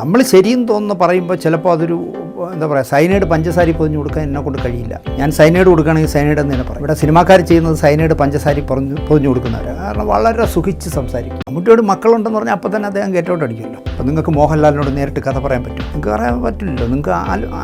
നമ്മൾ ശരിയെന്ന് തോന്നുന്നു പറയുമ്പോൾ ചിലപ്പോൾ അതൊരു എന്താ പറയുക സൈനൈഡ് പഞ്ചസാരി പൊതിഞ്ഞ് കൊടുക്കാൻ എന്നെ കൊണ്ട് കഴിയില്ല. ഞാൻ സൈനൈഡ് കൊടുക്കുകയാണെങ്കിൽ സൈനൈഡ് എന്ന് തന്നെ പറയും. ഇവിടെ സിനിമാക്കാർ ചെയ്യുന്നത് സൈനൈഡ് പഞ്ചസാരി പൊതിഞ്ഞ് പൊതിഞ്ഞ് കൊടുക്കുന്നവരാണ് കാരണം വളരെ സുഖിച്ച് സംസാരിക്കും. മമ്മൂട്ടിയോട് മക്കളുണ്ടെന്ന് പറഞ്ഞാൽ അപ്പോൾ തന്നെ അദ്ദേഹം കേട്ടോട്ട് അടിക്കുമല്ലോ. അപ്പോൾ നിങ്ങൾക്ക് മോഹൻലാലിനോട് നേരിട്ട് കഥ പറയാൻ പറ്റും. നിങ്ങൾക്ക് പറയാൻ പറ്റില്ലല്ലോ. നിങ്ങൾക്ക്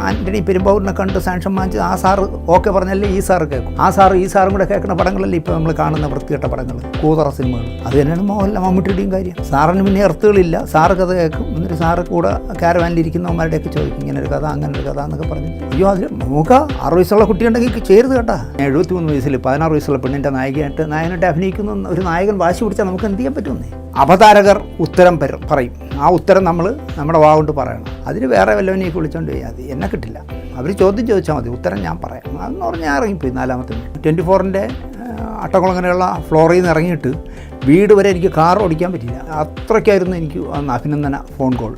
ആന്റണി പെരുമ്പാവൂരിനെ കണ്ട് സാങ്ഷൻ വാങ്ങിച്ച് ആ സാറ് ഓക്കെ പറഞ്ഞാലേ ഈ സാറ് കേൾക്കും. ആ സാറ് ഈ സാറും കൂടെ കേൾക്കുന്ന പടങ്ങളല്ലേ ഇപ്പോൾ നമ്മൾ കാണുന്ന വൃത്തികെട്ട പടങ്ങൾ കൂതറ സിനിമകൾ. അത് തന്നെയാണ് മോഹൻലാൽ മമ്മൂട്ടിയുടെയും കാര്യം. സാറിന് പിന്നെ എർത്തുകളില്ല. സാറ് കഥ കേൾക്കും. എന്നിട്ട് സാറ് കൂടെ കാരവാനിലിരിക്കുന്നവന്മാരുടെയൊക്കെ ചോദിക്കും ഇങ്ങനെ ഒരു കഥ അങ്ങനെ ഒരു കഥ എന്നൊക്കെ പറഞ്ഞു അയ്യോ അതിൽ നോക്കുക ആറ് വയസ്സുള്ള കുട്ടിയുണ്ടെങ്കിൽ ചേരുത് കേട്ടാ. എഴുപത്തി മൂന്ന് വയസ്സിൽ പതിനാറ് വയസ്സുള്ള പെണ്ണിന്റെ നായികയായിട്ട് നായകനായിട്ട് അഭിനയിക്കുന്ന ഒരു നായകൻ വാശി പിടിച്ചാൽ നമുക്ക് എന്ത് ചെയ്യാൻ പറ്റുമെന്നേ? അവതാരകർ ഉത്തരം പറയും. ആ ഉത്തരം നമ്മൾ നമ്മുടെ വാ കൊണ്ട് പറയണം. അതിന് വേറെ വല്ലവനെയൊക്കെ വിളിച്ചോണ്ട് പോയി അത് എന്നെ കിട്ടില്ല. അവർ ചോദ്യം ചോദിച്ചാൽ മതി. ഉത്തരം ഞാൻ പറയാം. അതെന്ന് പറഞ്ഞാൽ ഇറങ്ങിപ്പോയി നാലാമത്തെ ട്വന്റി ഫോറിന്റെ അട്ടക്കുളങ്ങനെയുള്ള ഫ്ലോറിൽ നിന്ന് ഇറങ്ങിയിട്ട് വീട് വരെ എനിക്ക് കാർ ഓടിക്കാൻ പറ്റില്ല അത്രയ്ക്കായിരുന്നു എനിക്ക് അന്ന് അഭിനന്ദന ഫോൺ കോൾ.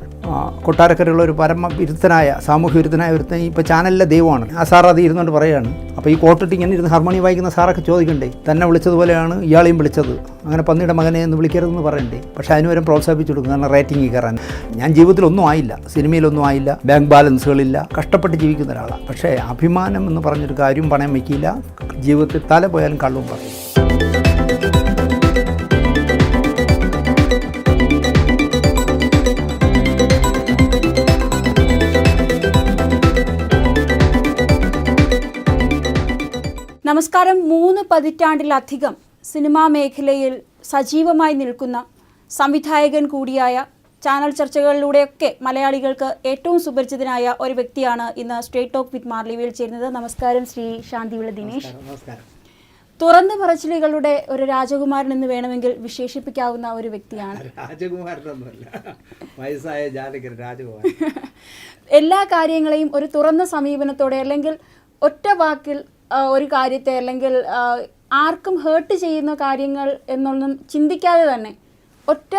കൊട്ടാരക്കരയുള്ള ഒരു പരമ വിരുദ്ധനായ സാമൂഹ്യ വിരുദ്ധനായ ഒരുത്തൻ ഇപ്പോൾ ചാനലിലെ ദൈവമാണ്. ആ സാർ അത് ഇരുന്നുകൊണ്ട് പറയുകയാണ്. അപ്പോൾ ഈ കോട്ടിട്ട് ഇങ്ങനെ ഇരുന്ന് ഹാർമോണിയം വായിക്കുന്ന സാറൊക്കെ ചോദിക്കണ്ടേ? തന്നെ വിളിച്ചതുപോലെയാണ് ഇയാളെയും വിളിച്ചത്. അങ്ങനെ പന്നിയുടെ മകനെ എന്ന് വിളിക്കരുതെന്ന് പറയണ്ടേ? പക്ഷേ അതിനുവരെ പ്രോത്സാഹിപ്പിച്ചു കൊടുക്കും. കാരണം റേറ്റിംഗ് കയറാൻ. ഞാൻ ജീവിതത്തിലൊന്നും ആയില്ല. സിനിമയിലൊന്നും ആയില്ല. ബാങ്ക് ബാലൻസുകളില്ല കഷ്ടപ്പെട്ട് ജീവിക്കുന്ന ഒരാളാണ്. പക്ഷേ അഭിമാനം എന്ന് പറഞ്ഞൊരു കാര്യം പണയം വയ്ക്കില്ല ജീവിതത്തിൽ തല പോയാലും കള്ളും പറയും. നമസ്കാരം. മൂന്ന് പതിറ്റാണ്ടിലധികം സിനിമാ മേഖലയിൽ സജീവമായി നിൽക്കുന്ന സംവിധായകൻ കൂടിയായ ചാനൽ ചർച്ചകളിലൂടെയൊക്കെ മലയാളികൾക്ക് ഏറ്റവും സുപരിചിതനായ ഒരു വ്യക്തിയാണ് ഇന്ന് സ്ട്രേറ്റ് ടോക്ക് വിത്ത് മാർലിവിയിൽ ചേരുന്നത്. നമസ്കാരം ശ്രീ ശാന്തിവിള ദിനേശ്. തുറന്നു പറച്ചിലുകളുടെ ഒരു രാജകുമാരൻ എന്ന് വേണമെങ്കിൽ വിശേഷിപ്പിക്കാവുന്ന ഒരു വ്യക്തിയാണ്. രാജകുമാരനൊന്നുമല്ല. വയസ്സായ രാജകുമാരൻ. എല്ലാ കാര്യങ്ങളെയും ഒരു തുറന്ന സമീപനത്തോടെ അല്ലെങ്കിൽ ഒറ്റ വാക്കിൽ ഒരു കാര്യത്തെ അല്ലെങ്കിൽ ആർക്കും ഹേർട്ട് ചെയ്യുന്ന കാര്യങ്ങൾ എന്നൊന്നും ചിന്തിക്കാതെ തന്നെ ഒറ്റ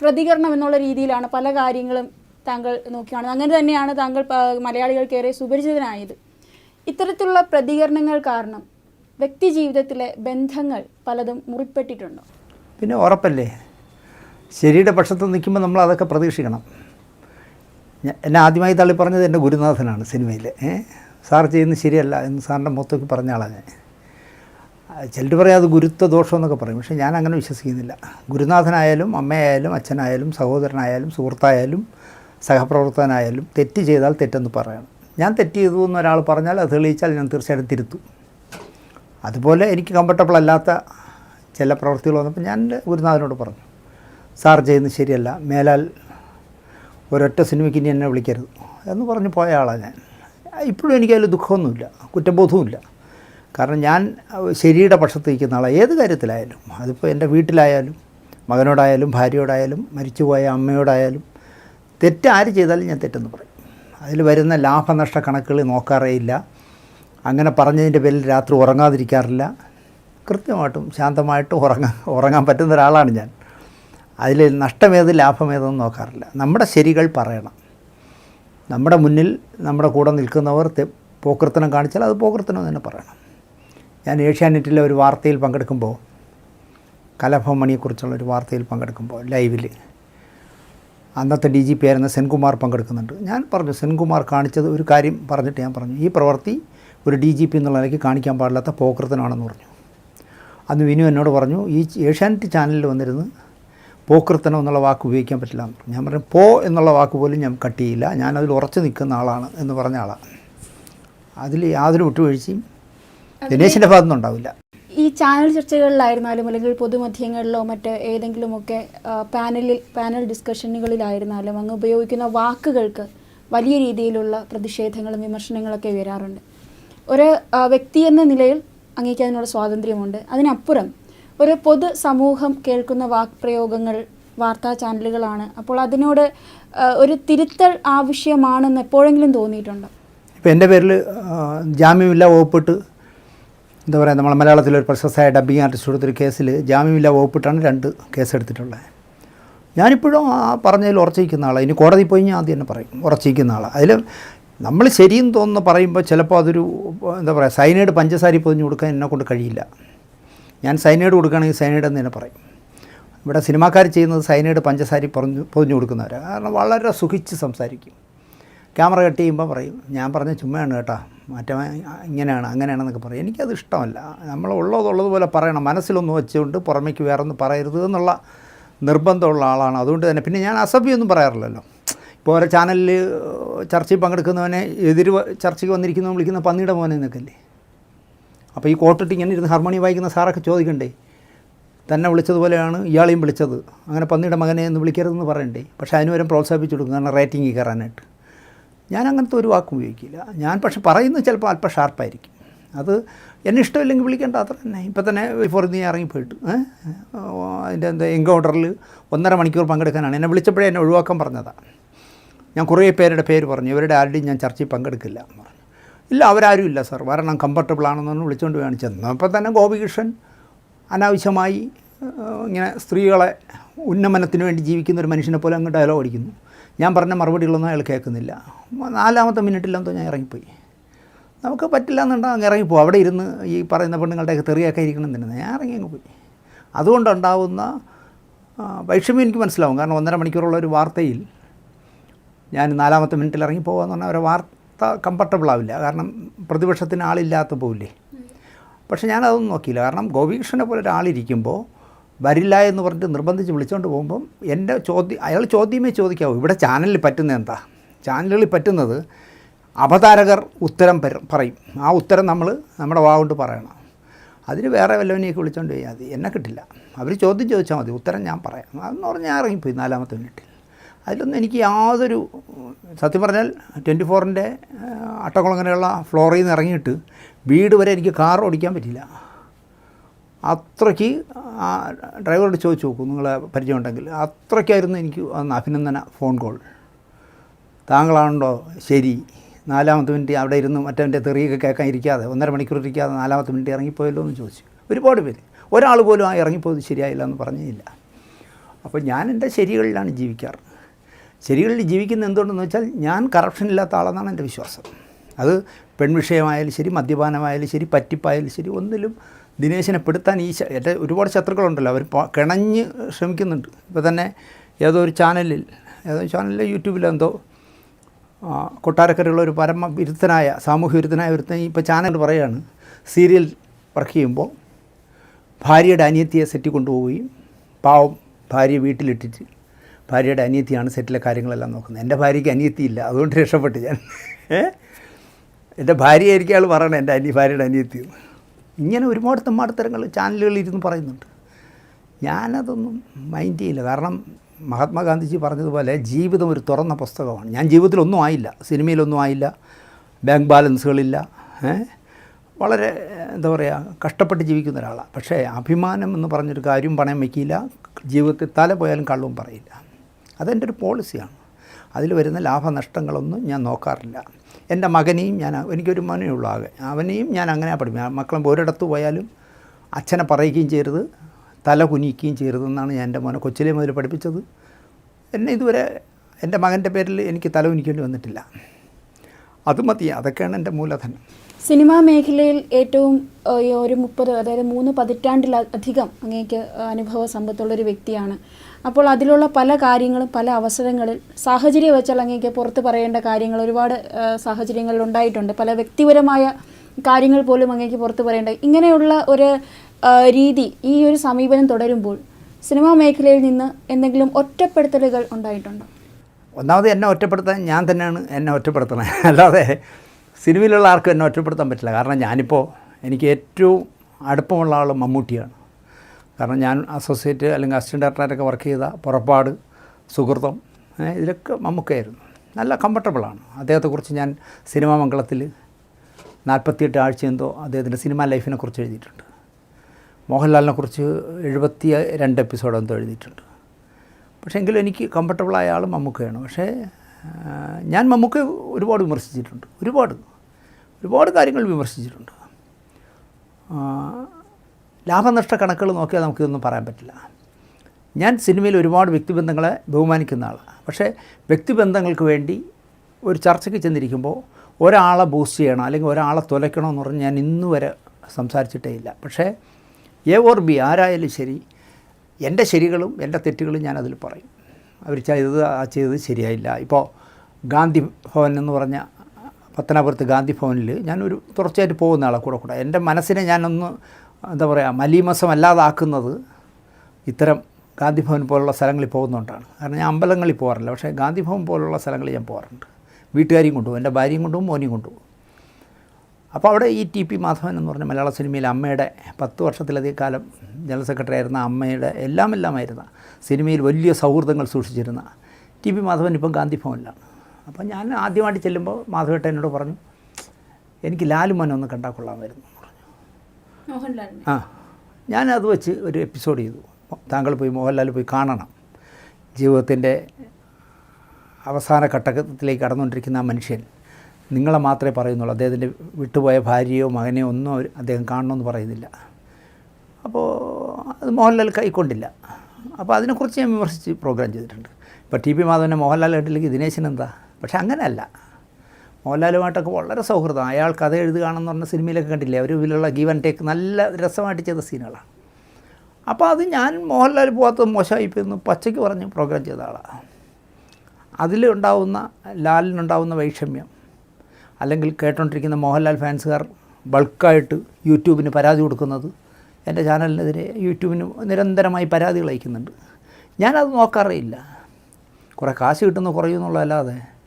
പ്രതികരണം എന്നുള്ള രീതിയിലാണ് പല കാര്യങ്ങളും താങ്കൾ നോക്കിയാണ് അങ്ങനെ തന്നെയാണ് താങ്കൾ മലയാളികൾ മലയാളികൾക്കേറെ സുപരിചിതനായത്. ഇത്തരത്തിലുള്ള പ്രതികരണങ്ങൾ കാരണം വ്യക്തി ജീവിതത്തിലെ ബന്ധങ്ങൾ പലതും മുറിപ്പെട്ടിട്ടുണ്ടോ? പിന്നെ ഉറപ്പല്ലേ? ശരിയുടെ പക്ഷത്ത് നിൽക്കുമ്പോൾ നമ്മൾ അതൊക്കെ പ്രതീക്ഷിക്കണം. എന്നെ ആദ്യമായി തള്ളി പറഞ്ഞത് എന്റെ ഗുരുനാഥനാണ് സിനിമയിൽ ഏ? സാർ ചെയ്യുന്നത് ശരിയല്ല എന്ന് സാറിന്റെ മുഖത്തേക്ക് പറഞ്ഞ ആളാണ് ഞാൻ. ചിലർ പറയും അത് ഗുരുത്വ ദോഷം എന്നൊക്കെ പറയും. പക്ഷേ ഞാൻ അങ്ങനെ വിശ്വസിക്കുന്നില്ല. ഗുരുനാഥനായാലും അമ്മയായാലും അച്ഛനായാലും സഹോദരനായാലും സുഹൃത്തായാലും സഹപ്രവർത്തകനായാലും തെറ്റ് ചെയ്താൽ തെറ്റെന്ന് പറയണം. ഞാൻ തെറ്റ് ചെയ്തു എന്ന് ഒരാൾ പറഞ്ഞാൽ അത് തെളിയിച്ചാൽ ഞാൻ തീർച്ചയായിട്ടും തിരുത്തും. അതുപോലെ എനിക്ക് കംഫർട്ടബിൾ അല്ലാത്ത ചില പ്രവൃത്തികൾ വന്നപ്പോൾ ഞാൻ ഗുരുനാഥനോട് പറഞ്ഞു. സാർ ചെയ്യുന്നത് ശരിയല്ല. മേലാൽ ഒരൊറ്റ സിനിമയ്ക്ക് ഇനി എന്നെ വിളിക്കരുത് എന്ന് പറഞ്ഞ് പോയ ആളാണ് ഞാൻ. ഇപ്പോഴും എനിക്കതിൽ ദുഃഖമൊന്നുമില്ല കുറ്റബോധവുമില്ല. കാരണം ഞാൻ ശരിയുടെ പക്ഷത്ത് നിൽക്കുന്ന ആളാണ് ഏത് കാര്യത്തിലായാലും അതിപ്പോൾ എന്റെ വീട്ടിലായാലും മകനോടായാലും ഭാര്യയോടായാലും മരിച്ചുപോയ അമ്മയോടായാലും തെറ്റ് ആര് ചെയ്താലും ഞാൻ തെറ്റെന്ന് പറയും. അതിൽ വരുന്ന ലാഭനഷ്ട കണക്കുകൾ നോക്കാറേ ഇല്ല. അങ്ങനെ പറഞ്ഞതിന്റെ പേരിൽ രാത്രി ഉറങ്ങാതിരിക്കാറില്ല. കൃത്യമായിട്ടും ശാന്തമായിട്ടും ഉറങ്ങാൻ ഉറങ്ങാൻ പറ്റുന്ന ഒരാളാണ് ഞാൻ. അതിൽ നഷ്ടമേത് ലാഭമേതെന്ന് നോക്കാറില്ല. നമ്മുടെ ശരികൾ പറയണം. നമ്മുടെ മുന്നിൽ നമ്മുടെ കൂടെ നിൽക്കുന്നവർ പോക്കൃത്തനം കാണിച്ചാൽ അത് പോക്കൃത്തനം തന്നെ പറയണം. ഞാൻ ഏഷ്യാനെറ്റിലെ ഒരു വാർത്തയിൽ പങ്കെടുക്കുമ്പോൾ കലഭമണിയെക്കുറിച്ചുള്ള ഒരു വാർത്തയിൽ പങ്കെടുക്കുമ്പോൾ ലൈവിൽ അന്നത്തെ ഡി ജി പി ആയിരുന്ന സെൻകുമാർ പങ്കെടുക്കുന്നുണ്ട്. ഞാൻ പറഞ്ഞു സെൻകുമാർ കാണിച്ചത് ഒരു കാര്യം പറഞ്ഞിട്ട് ഞാൻ പറഞ്ഞു ഈ പ്രവൃത്തി ഒരു ഡി ജി പി എന്നുള്ള നിലയ്ക്ക് കാണിക്കാൻ പാടില്ലാത്ത പോക്കൃത്തനാണെന്ന് പറഞ്ഞു. അന്ന് വിനു എന്നോട് പറഞ്ഞു ഈ ഏഷ്യാനെറ്റ് ചാനലിൽ വന്നിരുന്ന് പോക്കൃത്തനം എന്നുള്ള വാക്ക് ഉപയോഗിക്കാൻ പറ്റില്ല എന്ന് പറഞ്ഞു. ഞാൻ പറഞ്ഞു പോ എന്നുള്ള വാക്ക് പോലും ഞാൻ കട്ട് ചെയ്യില്ല. ഞാനതിൽ ഉറച്ചു നിൽക്കുന്ന ആളാണ് എന്ന് പറഞ്ഞ ആളാണ്. അതിൽ യാതൊരു വിട്ടുവീഴ്ചയും ദിനേശിന്റെ ഭാഗത്തു ഉണ്ടാവില്ല. ഈ ചാനൽ ചർച്ചകളിലായിരുന്നാലും അല്ലെങ്കിൽ പൊതുമധ്യങ്ങളിലോ മറ്റ് ഏതെങ്കിലുമൊക്കെ പാനലിൽ പാനൽ ഡിസ്കഷനുകളിലായിരുന്നാലും അങ്ങ് ഉപയോഗിക്കുന്ന വാക്കുകൾക്ക് വലിയ രീതിയിലുള്ള പ്രതിഷേധങ്ങളും വിമർശനങ്ങളൊക്കെ വരാറുണ്ട്. ഒരു വ്യക്തി എന്ന നിലയിൽ അങ്ങേക്ക് അതിനുള്ള സ്വാതന്ത്ര്യമുണ്ട്. അതിനപ്പുറം ഒരു പൊതു സമൂഹം കേൾക്കുന്ന വാക്പ്രയോഗങ്ങൾ വാർത്താ ചാനലുകളാണ്. അപ്പോൾ അതിനോട് ഒരു തിരുത്തൽ ആവശ്യമാണെന്ന് എപ്പോഴെങ്കിലും തോന്നിയിട്ടുണ്ടോ? ഇപ്പോൾ എന്റെ പേരിൽ ജാമ്യമില്ല വകുപ്പിട്ട് എന്താ പറയുക നമ്മളെ മലയാളത്തിലൊരു പ്രശസ്തമായ ഡബ്ബിംഗ് ആർട്ടിസ്റ്റ് കൊടുത്തൊരു കേസിൽ ജാമ്യമില്ല വകുപ്പിട്ടാണ് രണ്ട് കേസ് കേസെടുത്തിട്ടുള്ളത് ഞാനിപ്പോഴും ആ പറഞ്ഞതിൽ ഉറച്ചിരിക്കുന്ന ആളാണ് ഇനി കോടതി പോയി ഞാൻ ആദ്യം തന്നെ പറയും ഉറച്ചിരിക്കുന്ന ആളാണ് അതിൽ നമ്മൾ ശരിയെന്ന് തോന്നുന്ന പറയുമ്പോൾ ചിലപ്പോൾ അതൊരു എന്താ പറയുക സൈനൈഡ് പഞ്ചസാരി പൊതിഞ്ഞ് കൊടുക്കാൻ എന്നെ കൊണ്ട് കഴിയില്ല. ഞാൻ സൈനൈഡ് കൊടുക്കുകയാണെങ്കിൽ സൈനൈഡ് എന്ന് തന്നെ പറയും. ഇവിടെ സിനിമാക്കാർ ചെയ്യുന്നത് സൈനൈഡ് പഞ്ചസാരി പറഞ്ഞു പൊതിഞ്ഞു കൊടുക്കുന്നവരാണ് കാരണം വളരെ സുഖിച്ച് സംസാരിക്കും. ക്യാമറ കട്ട് ചെയ്യുമ്പോൾ പറയും ഞാൻ പറഞ്ഞ ചുമ്മയാണ് കേട്ടോ. മറ്റേ ഇങ്ങനെയാണ് അങ്ങനെയാണെന്നൊക്കെ പറയും. എനിക്കത് ഇഷ്ടമല്ല. നമ്മൾ ഉള്ളതുള്ളതുപോലെ പറയണം. മനസ്സിലൊന്നും വെച്ചുകൊണ്ട് പുറമേക്ക് വേറെ ഒന്നും പറയരുത് എന്നുള്ള നിർബന്ധമുള്ള ആളാണ്. അതുകൊണ്ട് തന്നെ പിന്നെ ഞാൻ അസഭ്യമൊന്നും പറയാറില്ലല്ലോ. ഇപ്പോൾ ഓരോ ചാനലിൽ ചർച്ചയിൽ പങ്കെടുക്കുന്നവനെ എതിര് ചർച്ചയ്ക്ക് വന്നിരിക്കുന്നവൻ വിളിക്കുന്ന പന്നിയുടെ മോനെ എന്നൊക്കെയല്ലേ അപ്പോൾ ഈ കോട്ടിട്ട് ഇങ്ങനെ ഇരുന്ന് ഹാർമോണിയം വായിക്കുന്ന സാറൊക്കെ ചോദിക്കണ്ടേ? തന്നെ വിളിച്ചതുപോലെയാണ് ഇയാളെയും വിളിച്ചത്. അങ്ങനെ പന്നിയുടെ മകനെ എന്ന് വിളിക്കരുതെന്ന് പറയണ്ടേ? പക്ഷേ അതിന് വരെ പ്രോത്സാഹിപ്പിച്ചു കൊടുക്കും. കാരണം റേറ്റിംഗ് കയറാനായിട്ട്. ഞാൻ അങ്ങനത്തെ ഒരു വാക്കും ഉപയോഗിക്കില്ല. ഞാൻ പക്ഷെ പറയുന്നത് ചിലപ്പോൾ അല്പം ഷാർപ്പായിരിക്കും. അത് എന്നെ ഇഷ്ടമില്ലെങ്കിൽ വിളിക്കേണ്ട. അത്ര തന്നെ. ഇപ്പം തന്നെ ഫോർ നീ ഇറങ്ങിപ്പോയിട്ട് അതിന്റെ എന്താ എൻകൗണ്ടറിൽ ഒന്നര മണിക്കൂർ പങ്കെടുക്കാനാണ്. എന്നെ വിളിച്ചപ്പോഴേ എന്നെ ഒഴിവാക്കാൻ പറഞ്ഞതാണ് ഞാൻ കുറേ പേരുടെ പേര് പറഞ്ഞു. ഇവരുടെ ആരുടെയും ഞാൻ ചർച്ചയിൽ പങ്കെടുക്കില്ല. ഇല്ല അവരാരും ഇല്ല സാർ വരണം കംഫർട്ടബിൾ ആണെന്നൊന്ന് വിളിച്ചുകൊണ്ട് വേണം ചെന്നപ്പോൾ തന്നെ ഗോപികൃഷ്ണൻ അനാവശ്യമായി ഇങ്ങനെ സ്ത്രീകളെ ഉന്നമനത്തിന് വേണ്ടി ജീവിക്കുന്ന ഒരു മനുഷ്യനെ പോലെ അങ്ങ് ഡയലോഗ് അടിക്കുന്നു ഞാൻ പറഞ്ഞ മറുപടികളൊന്നും അയാൾ കേൾക്കുന്നില്ല. നാലാമത്തെ മിനിറ്റിലെന്തോ ഞാൻ ഇറങ്ങിപ്പോയി. നമുക്ക് പറ്റില്ല എന്നുണ്ടെങ്കിൽ അങ്ങ് ഇറങ്ങിപ്പോകും അവിടെ ഇരുന്ന് ഈ പറയുന്ന പെണ്ണുങ്ങളുടെയൊക്കെ തെറിയൊക്കെ ഇരിക്കണം തന്നെ. ഞാൻ ഇറങ്ങി അങ്ങ് പോയി. അതുകൊണ്ടുണ്ടാവുന്ന വൈഷമ്യം എനിക്ക് മനസ്സിലാവും. കാരണം ഒന്നര മണിക്കൂറുള്ള ഒരു വാർത്തയിൽ ഞാൻ നാലാമത്തെ മിനിറ്റിൽ ഇറങ്ങി പോകാന്ന് പറഞ്ഞാൽ അവരെ വാർത്ത കംഫർട്ടബിൾ ആവില്ല. കാരണം പ്രതിപക്ഷത്തിന് ആളില്ലാത്ത പോവില്ലേ പക്ഷേ ഞാനതൊന്നും നോക്കിയില്ല. കാരണം ഗോപികൃഷ്ണനെ പോലെ ഒരാളിരിക്കുമ്പോൾ വരില്ല എന്ന് പറഞ്ഞിട്ട് നിർബന്ധിച്ച് വിളിച്ചുകൊണ്ട് പോകുമ്പം എന്റെ ചോദ്യം അയാൾ ചോദ്യമേ ചോദിക്കാവൂ. ഇവിടെ ചാനലിൽ പറ്റുന്നത് എന്താ? ചാനലുകളിൽ പറ്റുന്നത് അവതാരകർ ഉത്തരം പറയും. ആ ഉത്തരം നമ്മൾ നമ്മുടെ വാ കൊണ്ട് പറയണം. അതിന് വേറെ വല്ലവനെയൊക്കെ വിളിച്ചുകൊണ്ട് പോയാൽ മതി എന്നെ കിട്ടില്ല. അവർ ചോദ്യം ചോദിച്ചാൽ മതി. ഉത്തരം ഞാൻ പറയാം. അതെന്ന് പറഞ്ഞാൽ ഇറങ്ങിപ്പോയി നാലാമത്തെ മിനിറ്റിൽ. അതിലൊന്നും എനിക്ക് യാതൊരു സത്യം പറഞ്ഞാൽ ട്വന്റി ഫോറിന്റെ അട്ടക്കുളങ്ങനെയുള്ള ഫ്ലോറിൽ നിന്ന് ഇറങ്ങിയിട്ട് വീട് വരെ എനിക്ക് കാർ ഓടിക്കാൻ പറ്റില്ല അത്രയ്ക്ക് ഡ്രൈവറോട് ചോദിച്ചു നോക്കൂ നിങ്ങളെ പരിചയമുണ്ടെങ്കിൽ. അത്രയ്ക്കായിരുന്നു എനിക്ക് അന്ന് അഭിനന്ദന ഫോൺ കോൾ. താങ്കളാണല്ലോ ശരി. നാലാമത്തെ മിനിറ്റ് അവിടെ ഇരുന്ന് മറ്റവന്റെ തെറിയൊക്കെ കേൾക്കാൻ ഇരിക്കാതെ ഒന്നര മണിക്കൂർ ഇരിക്കാതെ നാലാമത്തെ മിനിറ്റ് ഇറങ്ങിപ്പോയല്ലോ എന്ന് ചോദിച്ചു. ഒരുപാട് പേര്. ഒരാൾ പോലും ആ ഇറങ്ങിപ്പോയത് ശരിയായില്ല എന്ന് പറഞ്ഞില്ല. അപ്പോൾ ഞാൻ എന്റെ ശരികളിലാണ് ജീവിക്കാറ്. ശരികളിൽ ജീവിക്കുന്ന എന്തുകൊണ്ടെന്ന് വെച്ചാൽ ഞാൻ കറപ്ഷൻ ഇല്ലാത്ത ആളെന്നാണ് എന്റെ വിശ്വാസം. അത് പെൺവിഷയമായാലും ശരി മദ്യപാനമായാലും ശരി പറ്റിപ്പായാലും ശരി ഒന്നിലും ദിനേശിനെ പെടുത്താൻ ഈ എന്റെ ഒരുപാട് ശത്രുക്കളുണ്ടല്ലോ. അവർ കിണഞ്ഞ് ശ്രമിക്കുന്നുണ്ട്. ഇപ്പോൾ തന്നെ ഏതോ ഒരു ചാനലിൽ ഏതോ ചാനലിൽ യൂട്യൂബിലെന്തോ കൊട്ടാരക്കരയുള്ള ഒരു പരമ വിരുദ്ധനായ സാമൂഹ്യ വിരുദ്ധനായ ഒരുത്തൻ ഇപ്പോൾ ചാനൽ പറയുകയാണ്. സീരിയൽ വർക്ക് ചെയ്യുമ്പോൾ ഭാര്യയുടെ അനിയത്തിയെ സെറ്റി കൊണ്ടുപോവുകയും പാവം ഭാര്യ വീട്ടിലിട്ടിട്ട് ഭാര്യയുടെ അനിയത്തിയാണ് സെറ്റിലെ കാര്യങ്ങളെല്ലാം നോക്കുന്നത്. എന്റെ ഭാര്യയ്ക്ക് അനിയത്തിയില്ല അതുകൊണ്ട് രക്ഷപ്പെട്ടു ഞാൻ. എന്റെ ഭാര്യയായിരിക്കും അയാൾ പറയണേ എന്റെ അനി ഭാര്യയുടെ അനിയത്തി ഇങ്ങനെ ഒരുപാട് തെമ്മാടത്തരങ്ങൾ ചാനലുകളിൽ ഇരുന്ന് പറയുന്നുണ്ട്. ഞാനതൊന്നും മൈൻഡ് ചെയ്യില്ല. കാരണം മഹാത്മാഗാന്ധിജി പറഞ്ഞതുപോലെ ജീവിതം ഒരു തുറന്ന പുസ്തകമാണ്. ഞാൻ ജീവിതത്തിലൊന്നും ആയില്ല. സിനിമയിലൊന്നും ആയില്ല. ബാങ്ക് ബാലൻസുകളില്ല? വളരെ എന്താ പറയുക കഷ്ടപ്പെട്ട് ജീവിക്കുന്ന ഒരാളാണ്. പക്ഷേ അഭിമാനം എന്ന് പറഞ്ഞൊരു കാര്യം പണയം വയ്ക്കില്ല. ജീവിതത്തിൽ തല പോയാലും കള്ളവും പറയില്ല. അതെന്റെ ഒരു പോളിസിയാണ്. അതിൽ വരുന്ന ലാഭനഷ്ടങ്ങളൊന്നും ഞാൻ നോക്കാറില്ല. എന്റെ മകനെയും ഞാൻ എനിക്കൊരു മകനേ ഉള്ളൂ ആകെ. അവനെയും ഞാൻ അങ്ങനെ പഠിപ്പിക്കും. മക്കളും ഒരിടത്ത് പോയാലും അച്ഛനെ പറയുകയും ചെയ്യരുത് തല കുനിക്കുകയും ചെയ്യരുതെന്നാണ് ഞാൻ എന്റെ മോനെ കൊച്ചിലെ മുതൽ പഠിപ്പിച്ചത്. എന്നെ ഇതുവരെ എന്റെ മകന്റെ പേരിൽ എനിക്ക് തല കുനിക്കേണ്ടി വന്നിട്ടില്ല. അത് മതി അതൊക്കെയാണ് എന്റെ മൂലധനം. സിനിമാ മേഖലയിൽ ഏറ്റവും ഒരു മുപ്പത് അതായത് മൂന്ന് പതിറ്റാണ്ടിലധികം അങ്ങേക്ക് അനുഭവ സമ്പത്തുള്ളൊരു വ്യക്തിയാണ്. അപ്പോൾ അതിലുള്ള പല കാര്യങ്ങളും പല അവസരങ്ങളിൽ സാഹചര്യം വെച്ചാൽ അങ്ങേക്ക് പുറത്ത് പറയേണ്ട കാര്യങ്ങൾ ഒരുപാട് സാഹചര്യങ്ങളിൽ ഉണ്ടായിട്ടുണ്ട്. പല വ്യക്തിപരമായ കാര്യങ്ങൾ പോലും അങ്ങേക്ക് പുറത്ത് പറയേണ്ട. ഇങ്ങനെയുള്ള ഒരു രീതി ഈ ഒരു സമീപനം തുടരുമ്പോൾ സിനിമാ മേഖലയിൽ നിന്ന് എന്തെങ്കിലും ഒറ്റപ്പെടുത്തലുകൾ ഉണ്ടായിട്ടുണ്ടോ? ഒന്നാമത് എന്നെ ഒറ്റപ്പെടുത്താൻ ഞാൻ തന്നെയാണ് എന്നെ ഒറ്റപ്പെടുത്തണത് അല്ലാതെ സിനിമയിലുള്ള ആർക്കും എന്നെ ഒറ്റപ്പെടുത്താൻ പറ്റില്ല. കാരണം ഞാനിപ്പോൾ എനിക്ക് ഏറ്റവും അടുപ്പമുള്ള ആൾ മമ്മൂട്ടിയാണ്. കാരണം ഞാൻ അസോസിയേറ്റ് അല്ലെങ്കിൽ അസിസ്റ്റന്റ് ഡയറക്ടറായിട്ടൊക്കെ വർക്ക് ചെയ്ത പുറപ്പാട് സുഹൃത്തം ഇതിലൊക്കെ മമ്മൂക്കയായിരുന്നു. നല്ല കംഫർട്ടബിളാണ് അദ്ദേഹത്തെക്കുറിച്ച് ഞാൻ സിനിമാ മംഗളത്തിൽ നാൽപ്പത്തിയെട്ട് ആഴ്ച എന്തോ അദ്ദേഹത്തിന്റെ സിനിമാ ലൈഫിനെ കുറിച്ച് എഴുതിയിട്ടുണ്ട്. മോഹൻലാലിനെ കുറിച്ച് എഴുപത്തി രണ്ട് എപ്പിസോഡ് എന്തോ എഴുതിയിട്ടുണ്ട്. പക്ഷേ എങ്കിലും എനിക്ക് കംഫർട്ടബിളായ ആൾ മമ്മൂക്കയാണ്. പക്ഷേ ഞാൻ മമ്മൂക്ക ഒരുപാട് വിമർശിച്ചിട്ടുണ്ട്. ഒരുപാട്. ഒരുപാട് കാര്യങ്ങൾ വിമർശിച്ചിട്ടുണ്ട്. ലാഭനഷ്ട കണക്കുകൾ നോക്കിയാൽ നമുക്കിതൊന്നും പറയാൻ പറ്റില്ല. ഞാൻ സിനിമയിൽ ഒരുപാട് വ്യക്തിബന്ധങ്ങളെ ബഹുമാനിക്കുന്ന ആളാണ്. പക്ഷേ വ്യക്തിബന്ധങ്ങൾക്ക് വേണ്ടി ഒരു ചർച്ചയ്ക്ക് ചെന്നിരിക്കുമ്പോൾ ഒരാളെ ബൂസ്റ്റ് ചെയ്യണം അല്ലെങ്കിൽ ഒരാളെ തുലയ്ക്കണമെന്ന് പറഞ്ഞ് ഞാൻ ഇന്നുവരെ സംസാരിച്ചിട്ടേ ഇല്ല. പക്ഷേ എ ഓർ ബി ആരായാലും ശരി എന്റെ ശരികളും എന്റെ തെറ്റുകളും ഞാൻ അതിൽ പറയും. അവർ ചെയ്തത് ആ ചെയ്തത് ശരിയായില്ല. ഇപ്പോൾ ഗാന്ധി ഭവൻ എന്ന് പറഞ്ഞ പത്തനാപുരത്ത് ഗാന്ധി ഭവനിൽ ഞാനൊരു തുടർച്ചയായിട്ട് പോകുന്ന ആളെ കൂടെ കൂടെ. എന്റെ മനസ്സിനെ ഞാനൊന്ന് എന്താ പറയുക മലീമസമല്ലാതാക്കുന്നത് ഇത്തരം ഗാന്ധിഭവൻ പോലുള്ള സ്ഥലങ്ങളിൽ പോകുന്നതുകൊണ്ടാണ്. കാരണം ഞാൻ അമ്പലങ്ങളിൽ പോകാറില്ല. പക്ഷേ ഗാന്ധിഭവൻ പോലുള്ള സ്ഥലങ്ങളിൽ ഞാൻ പോകാറുണ്ട്. വീട്ടുകാരെയും കൊണ്ടുപോകും. എന്റെ ഭാര്യയും കൊണ്ടുപോകും മോനെയും കൊണ്ടുപോകും. അപ്പോൾ അവിടെ ഈ ടി പി മാധവൻ എന്ന് പറഞ്ഞ മലയാള സിനിമയിൽ അമ്മയുടെ പത്ത് വർഷത്തിലധികം കാലം ജനറൽ സെക്രട്ടറി ആയിരുന്ന അമ്മയുടെ എല്ലാം എല്ലാമായിരുന്ന സിനിമയിൽ വലിയ സൗഹൃദങ്ങൾ സൂക്ഷിച്ചിരുന്ന ടി പി മാധവൻ ഇപ്പം ഗാന്ധിഭവനിലാണ്. അപ്പോൾ ഞാൻ ആദ്യമായിട്ട് ചെല്ലുമ്പോൾ മാധവേട്ട എന്നോട് പറഞ്ഞു എനിക്ക് ലാലുമോനെ ഒന്ന് കണ്ടാൽ കൊള്ളാമായിരുന്നു. ആ ഞാനത് വെച്ച് ഒരു എപ്പിസോഡ് ചെയ്തു. താങ്കൾ പോയി മോഹൻലാൽ പോയി കാണണം. ജീവിതത്തിന്റെ അവസാന ഘട്ടത്തിലേക്ക് കടന്നുകൊണ്ടിരിക്കുന്ന ആ മനുഷ്യൻ നിങ്ങളെ മാത്രമേ പറയുന്നുള്ളൂ. അദ്ദേഹത്തിന്റെ വിട്ടുപോയ ഭാര്യയോ മകനെയോ ഒന്നും അദ്ദേഹം കാണണമെന്ന് പറയുന്നില്ല. അപ്പോൾ അത് മോഹൻലാൽ കൈക്കൊണ്ടില്ല അപ്പോൾ അതിനെക്കുറിച്ച് ഞാൻ വിമർശിച്ച് പ്രോഗ്രാം ചെയ്തിട്ടുണ്ട്. ഇപ്പോൾ ടി പി മാധവനെ മോഹൻലാൽ കണ്ടില്ലെങ്കിൽ ദിനേശൻ എന്താ? പക്ഷെ അങ്ങനെയല്ല. മോഹൻലാലുമായിട്ടൊക്കെ വളരെ സൗഹൃദം. അയാൾ കഥ എഴുതുകയാണെന്ന് പറഞ്ഞ സിനിമയിലൊക്കെ കണ്ടില്ലേ? അവർ ഇതിലുള്ള ഗീവ് ആൻഡ് ടേക്ക് നല്ല രസമായിട്ട് ചെയ്ത സീനുകളാണ്. അപ്പോൾ അത് ഞാൻ മോഹൻലാൽ പോകാത്തത് മോശമായിപ്പോയെന്ന് പച്ചയ്ക്ക് പറഞ്ഞ് പ്രോഗ്രാം ചെയ്ത ആളാണ് അതിലുണ്ടാവുന്ന ലാലിനുണ്ടാവുന്ന വൈഷമ്യം അല്ലെങ്കിൽ കേട്ടോണ്ടിരിക്കുന്ന മോഹൻലാൽ ഫാൻസുകാർ ബൾക്കായിട്ട് യൂട്യൂബിന് പരാതി കൊടുക്കുന്നത് എന്റെ ചാനലിനെതിരെ യൂട്യൂബിന് നിരന്തരമായി പരാതികൾ അയക്കുന്നുണ്ട്. ഞാനത് നോക്കാറേ ഇല്ല. കുറേ കാശ് കിട്ടുന്ന കുറയുമെന്നുള്ളതല്ലാതെ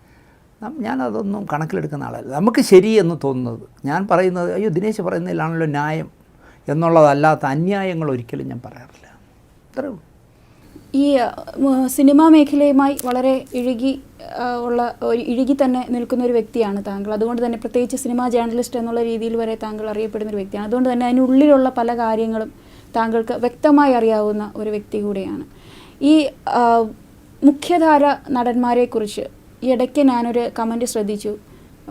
ഞാനതൊന്നും കണക്കിലെടുക്കുന്ന ആളല്ല. നമുക്ക് ശരിയെന്ന് തോന്നുന്നത് ഞാൻ പറയുന്നത് അയ്യോ ദിനേശ് പറയുന്നതിലാണല്ലോ ന്യായം എന്നുള്ളതല്ലാത്ത അന്യായങ്ങൾ ഒരിക്കലും ഞാൻ പറയാറില്ല. ഈ സിനിമാ മേഖലയുമായി വളരെ ഇഴുകി ഉള്ള ഇഴുകി തന്നെ നിൽക്കുന്ന ഒരു വ്യക്തിയാണ് താങ്കൾ. അതുകൊണ്ട് തന്നെ പ്രത്യേകിച്ച് സിനിമാ ജേർണലിസ്റ്റ് എന്നുള്ള രീതിയിൽ വരെ താങ്കൾ അറിയപ്പെടുന്ന ഒരു വ്യക്തിയാണ്. അതുകൊണ്ട് തന്നെ അതിനുള്ളിലുള്ള പല കാര്യങ്ങളും താങ്കൾക്ക് വ്യക്തമായി അറിയാവുന്ന ഒരു വ്യക്തി കൂടെയാണ്. ഈ മുഖ്യധാര നടന്മാരെക്കുറിച്ച് ഇടയ്ക്ക് ഞാനൊരു കമന്റ് ശ്രദ്ധിച്ചു.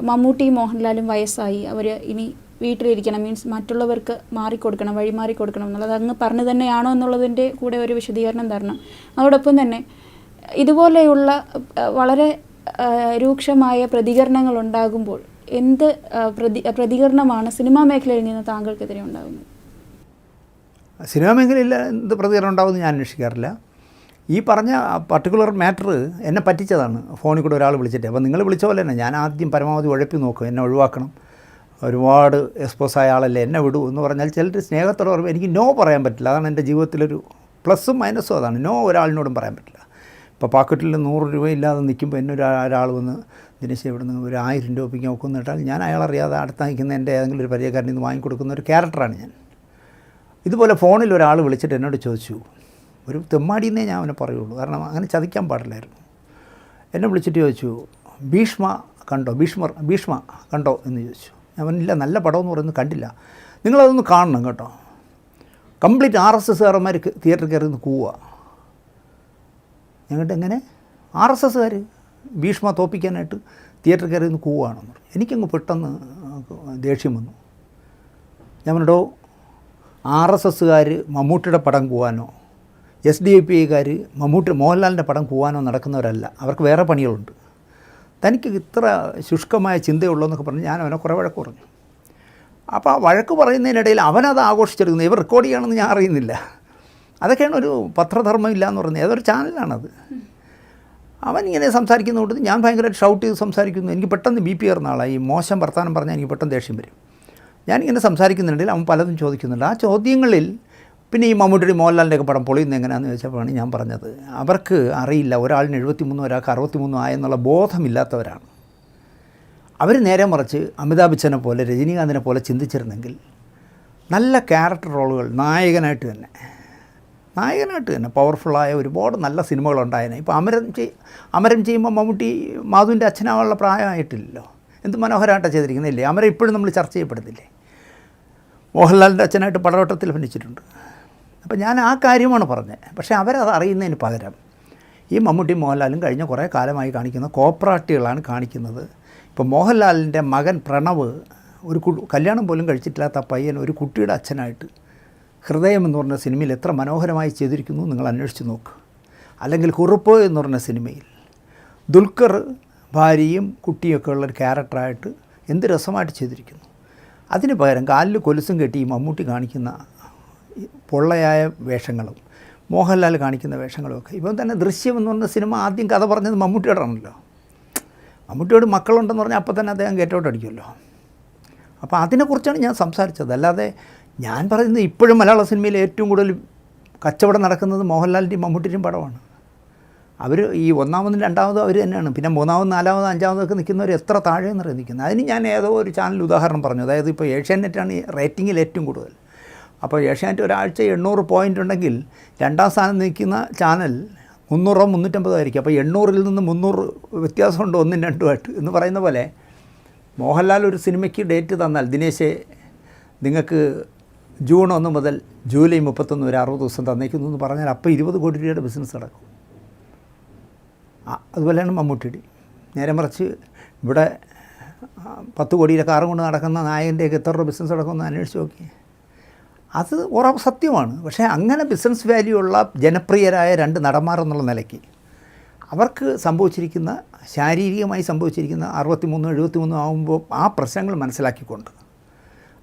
മമ്മൂട്ടി മോഹൻലാലും വയസ്സായി. അവർ ഇനി വീട്ടിലിരിക്കണം. മീൻസ് മറ്റുള്ളവർക്ക് മാറിക്കൊടുക്കണം വഴിമാറി കൊടുക്കണം എന്നുള്ളത് അങ്ങ് പറഞ്ഞു തന്നെയാണോ എന്നുള്ളതിന്റെ കൂടെ ഒരു വിശദീകരണം തരണം. അതോടൊപ്പം തന്നെ ഇതുപോലെയുള്ള വളരെ രൂക്ഷമായ പ്രതികരണങ്ങൾ ഉണ്ടാകുമ്പോൾ എന്ത് പ്രതി പ്രതികരണമാണ് സിനിമാ മേഖലയിൽ നിന്ന് താങ്കൾക്കെതിരെ ഉണ്ടാകുന്നത്? സിനിമാ മേഖലയിൽ എന്ത് പ്രതികരണം ഉണ്ടാകുമെന്ന് ഞാൻ അന്വേഷിക്കാറില്ല. ഈ പറഞ്ഞ പർട്ടിക്കുലർ മാറ്റർ എന്നെ പറ്റിച്ചതാണ്. ഫോണിൽ കൂടെ ഒരാൾ വിളിച്ചിട്ട്. അപ്പോൾ നിങ്ങൾ വിളിച്ച പോലെ തന്നെ ഞാൻ ആദ്യം പരമാവധി ഉഴപ്പി നോക്കും. എന്നെ ഒഴിവാക്കണം. ഒരുപാട് എക്സ്പോസ് ആയ ആളല്ലേ എന്നെ വിടൂ എന്ന് പറഞ്ഞാൽ ചിലർ സ്നേഹത്തോടെ പറയുമ്പോൾ എനിക്ക് നോ പറയാൻ പറ്റില്ല. അതാണ് എന്റെ ജീവിതത്തിലൊരു പ്ലസ്സും മൈനസും അതാണ്. നോ ഒരാളിനോടും പറയാൻ പറ്റില്ല. ഇപ്പോൾ പാക്കറ്റിൽ നൂറ് രൂപ ഇല്ലാതെ നിൽക്കുമ്പോൾ എന്നെ ഒരു ഒരാൾ വന്ന് ദിനേശ് ഇവിടെ നിന്ന് ഒരു ആയിരം രൂപ നോക്കുന്ന ഇട്ടാൽ ഞാൻ അയാളറിയാതെ അടുത്ത് നിൽക്കുന്ന എന്റെ ഏതെങ്കിലും ഒരു പരിചയക്കാരനിൽ നിന്ന് വാങ്ങിക്കൊടുക്കുന്ന ഒരു ക്യാരക്ടറാണ് ഞാൻ. ഇതുപോലെ ഫോണിൽ ഒരാൾ വിളിച്ചിട്ട് എന്നോട് ചോദിച്ചു ഒരു തെമ്മാടിയെന്നേ ഞാൻ അവനെ പറയുള്ളൂ. കാരണം അങ്ങനെ ചതിക്കാൻ പാടില്ലായിരുന്നു. എന്നെ വിളിച്ചിട്ട് ചോദിച്ചു ഭീഷ്മ കണ്ടോ? ഭീഷ്മർ ഭീഷ്മ കണ്ടോ? എന്ന് ചോദിച്ചു. ഞാൻ നല്ല നല്ല പടമെന്ന് പറയുന്നത് കണ്ടില്ല. നിങ്ങളതൊന്ന് കാണണം കേട്ടോ. കംപ്ലീറ്റ് ആർ എസ് എസ്സുകാരന്മാർ തിയേറ്ററിൽ കയറി നിന്ന് കൂവുക. ഞങ്ങളുടെ എങ്ങനെ? ആർ എസ് എസ്സുകാർ ഭീഷ്മ തോപ്പിക്കാനായിട്ട് തിയേറ്ററിൽ കയറി നിന്ന് കൂവുകയാണെന്ന് പറഞ്ഞു. എനിക്കങ്ങ് പെട്ടെന്ന് ദേഷ്യം വന്നു. ഞാൻ പറഞ്ഞോ ആർ എസ് എസ്സുകാർ മമ്മൂട്ടിയുടെ പടം പോവാനോ എസ് ഡി ഐ പി ഐക്കാർ മമ്മൂട്ടി മോഹൻലാലിന്റെ പടം പോവാനോ നടക്കുന്നവരല്ല. അവർക്ക് വേറെ പണികളുണ്ട്. തനിക്ക് ഇത്ര ശുഷ്കമായ ചിന്തയുള്ളതെന്നൊക്കെ പറഞ്ഞ് ഞാൻ അവനെ കുറേ വഴക്ക് പറഞ്ഞു. അപ്പോൾ ആ വഴക്ക് പറയുന്നതിനിടയിൽ അവനത് ആഘോഷിച്ചെടുക്കുന്നത് ഇവർ റെക്കോർഡ് ചെയ്യണമെന്ന് ഞാൻ അറിയുന്നില്ല. അതൊക്കെയാണ് ഒരു പത്രധർമ്മം ഇല്ല എന്ന് പറയുന്നത്. ഏതൊരു ചാനലാണത്. അവൻ ഇങ്ങനെ സംസാരിക്കുന്നതുകൊണ്ട് ഞാൻ ഭയങ്കരമായിട്ട് ഷൗട്ട് ചെയ്ത് സംസാരിക്കുന്നു. എനിക്ക് പെട്ടെന്ന് ബി പി ഏറുന്ന ആളാണ് ഈ മോശം വർത്തമാനം പറഞ്ഞാൽ എനിക്ക് പെട്ടെന്ന് ദേഷ്യം വരും. ഞാനിങ്ങനെ സംസാരിക്കുന്നുണ്ടെങ്കിൽ അവൻ പലതും ചോദിക്കുന്നുണ്ട്. ആ ചോദ്യങ്ങളിൽ പിന്നെ ഈ മമ്മൂട്ടിയുടെ മോഹൻലാലിന്റെയൊക്കെ പടം പൊളിയുന്നത് എങ്ങനെയാണെന്ന് ചോദിച്ചപ്പോഴാണ് ഞാൻ പറഞ്ഞത്. അവർക്ക് അറിയില്ല ഒരാളിന് എഴുപത്തിമൂന്ന് ഒരാൾക്ക് അറുപത്തിമൂന്നും ആയെന്നുള്ള ബോധമില്ലാത്തവരാണ്. അവർ നേരെ മറിച്ച് അമിതാഭ് ബച്ചനെ പോലെ രജനീകാന്തിനെ പോലെ ചിന്തിച്ചിരുന്നെങ്കിൽ നല്ല ക്യാരക്ടർ റോളുകൾ നായകനായിട്ട് തന്നെ നായകനായിട്ട് തന്നെ പവർഫുള്ളായ ഒരുപാട് നല്ല സിനിമകളുണ്ടായേനെ. ഇപ്പോൾ അമരം ചെയ് അമരം ചെയ്യുമ്പോൾ മമ്മൂട്ടി മാധുവിന്റെ അച്ഛനാവാനുള്ള പ്രായമായിട്ടില്ലല്ലോ. എന്ത് മനോഹരമായിട്ടാണ് ചെയ്തിരിക്കുന്നില്ലേ അമരം ഇപ്പോഴും നമ്മൾ ചർച്ച ചെയ്യപ്പെടുന്നില്ലേ? മോഹൻലാലിന്റെ അച്ഛനായിട്ട് പടവട്ടത്തിൽ അഭിനയിച്ചിട്ടുണ്ട്. അപ്പോൾ ഞാൻ ആ കാര്യമാണ് പറഞ്ഞത്. പക്ഷേ അവരത് അറിയുന്നതിന് പകരം ഈ മമ്മൂട്ടി മോഹൻലാലും കഴിഞ്ഞ കുറേ കാലമായി കാണിക്കുന്ന കോപ്പറാട്ടികളാണ് കാണിക്കുന്നത്. ഇപ്പോൾ മോഹൻലാലിന്റെ മകൻ പ്രണവ് ഒരു കല്യാണം പോലും കഴിച്ചിട്ടില്ലാത്ത പയ്യൻ ഒരു കുട്ടിയുടെ അച്ഛനായിട്ട് ഹൃദയം എന്ന് പറഞ്ഞ സിനിമയിൽ എത്ര മനോഹരമായി ചെയ്തിരിക്കുന്നു നിങ്ങൾ അന്വേഷിച്ച് നോക്ക്. അല്ലെങ്കിൽ കുറുപ്പ് എന്ന് പറഞ്ഞ സിനിമയിൽ ദുൽഖർ ഭാര്യയും കുട്ടിയൊക്കെ ഉള്ളൊരു ക്യാരക്ടറായിട്ട് എന്ത് രസമായിട്ട് ചെയ്തിരിക്കുന്നു. അതിന് പകരം കാലിൽ കൊലുസും കെട്ടി ഈ മമ്മൂട്ടി കാണിക്കുന്ന പൊള്ളയായ വേഷങ്ങളും മോഹൻലാൽ കാണിക്കുന്ന വേഷങ്ങളുമൊക്കെ ഇപ്പം തന്നെ ദൃശ്യം എന്ന് പറഞ്ഞ സിനിമ ആദ്യം കഥ പറഞ്ഞത് മമ്മൂട്ടിയോടാണല്ലോ. മമ്മൂട്ടിയോട് മക്കളുണ്ടെന്ന് പറഞ്ഞാൽ അപ്പം തന്നെ അദ്ദേഹം ഗേറ്റൗട്ട് അടിക്കുമല്ലോ. അപ്പോൾ അതിനെക്കുറിച്ചാണ് ഞാൻ സംസാരിച്ചത്. അല്ലാതെ ഞാൻ പറയുന്നത് ഇപ്പോഴും മലയാള സിനിമയിൽ ഏറ്റവും കൂടുതൽ കച്ചവടം നടക്കുന്നത് മോഹൻലാലിന്റെയും മമ്മൂട്ടിന്റെയും പടമാണ്. അവർ ഈ ഒന്നാമതും രണ്ടാമതും അവർ തന്നെയാണ്. പിന്നെ മൂന്നാമതും നാലാമതും അഞ്ചാമതൊക്കെ നിൽക്കുന്നവർ എത്ര താഴെ നിറയെ നിൽക്കുന്നത്. അതിന് ഞാൻ ഏതോ ഒരു ചാനൽ ഉദാഹരണം പറഞ്ഞു. അതായത് ഇപ്പോൾ ഏഷ്യാനെറ്റാണ് ഈ റേറ്റിങ്ങിൽ ഏറ്റവും കൂടുതൽ. അപ്പോൾ ഏഷ്യാനെറ്റ് ഒരാഴ്ച എണ്ണൂറ് പോയിന്റ് ഉണ്ടെങ്കിൽ രണ്ടാം സ്ഥാനം നിൽക്കുന്ന ചാനൽ മുന്നൂറോ മുന്നൂറ്റമ്പതോ ആയിരിക്കും. അപ്പോൾ എണ്ണൂറിൽ നിന്ന് മുന്നൂറ് വ്യത്യാസമുണ്ട് ഒന്നും രണ്ടുമായിട്ട് എന്ന് പറയുന്ന പോലെ മോഹൻലാൽ ഒരു സിനിമയ്ക്ക് ഡേറ്റ് തന്നാൽ ദിനേശെ നിങ്ങൾക്ക് ജൂൺ ഒന്ന് മുതൽ ജൂലൈ മുപ്പത്തൊന്ന് വരെ അറുപത് ദിവസം തന്നേക്കുന്നു എന്ന് പറഞ്ഞാൽ അപ്പോൾ ഇരുപത് കോടി രൂപയുടെ ബിസിനസ് നടക്കും. അതുപോലെയാണ് മമ്മൂട്ടിയുടെ. നേരെ മറിച്ച് ഇവിടെ പത്ത് കോടിയിലെ കാറും കൊണ്ട് നടക്കുന്ന നായകന്റെയൊക്കെ എത്ര രൂപ ബിസിനസ് നടക്കുമെന്ന് അന്വേഷിച്ച് നോക്കി അത് ഉറപ്പ് സത്യമാണ്. പക്ഷേ അങ്ങനെ ബിസിനസ് വാല്യൂ ഉള്ള ജനപ്രിയരായ രണ്ട് നടന്മാർ എന്നുള്ള നിലയ്ക്ക് അവർക്ക് സംഭവിച്ചിരിക്കുന്ന ശാരീരികമായി സംഭവിച്ചിരിക്കുന്ന അറുപത്തിമൂന്ന് എഴുപത്തിമൂന്ന് ആകുമ്പോൾ ആ പ്രശ്നങ്ങൾ മനസ്സിലാക്കിക്കൊണ്ട്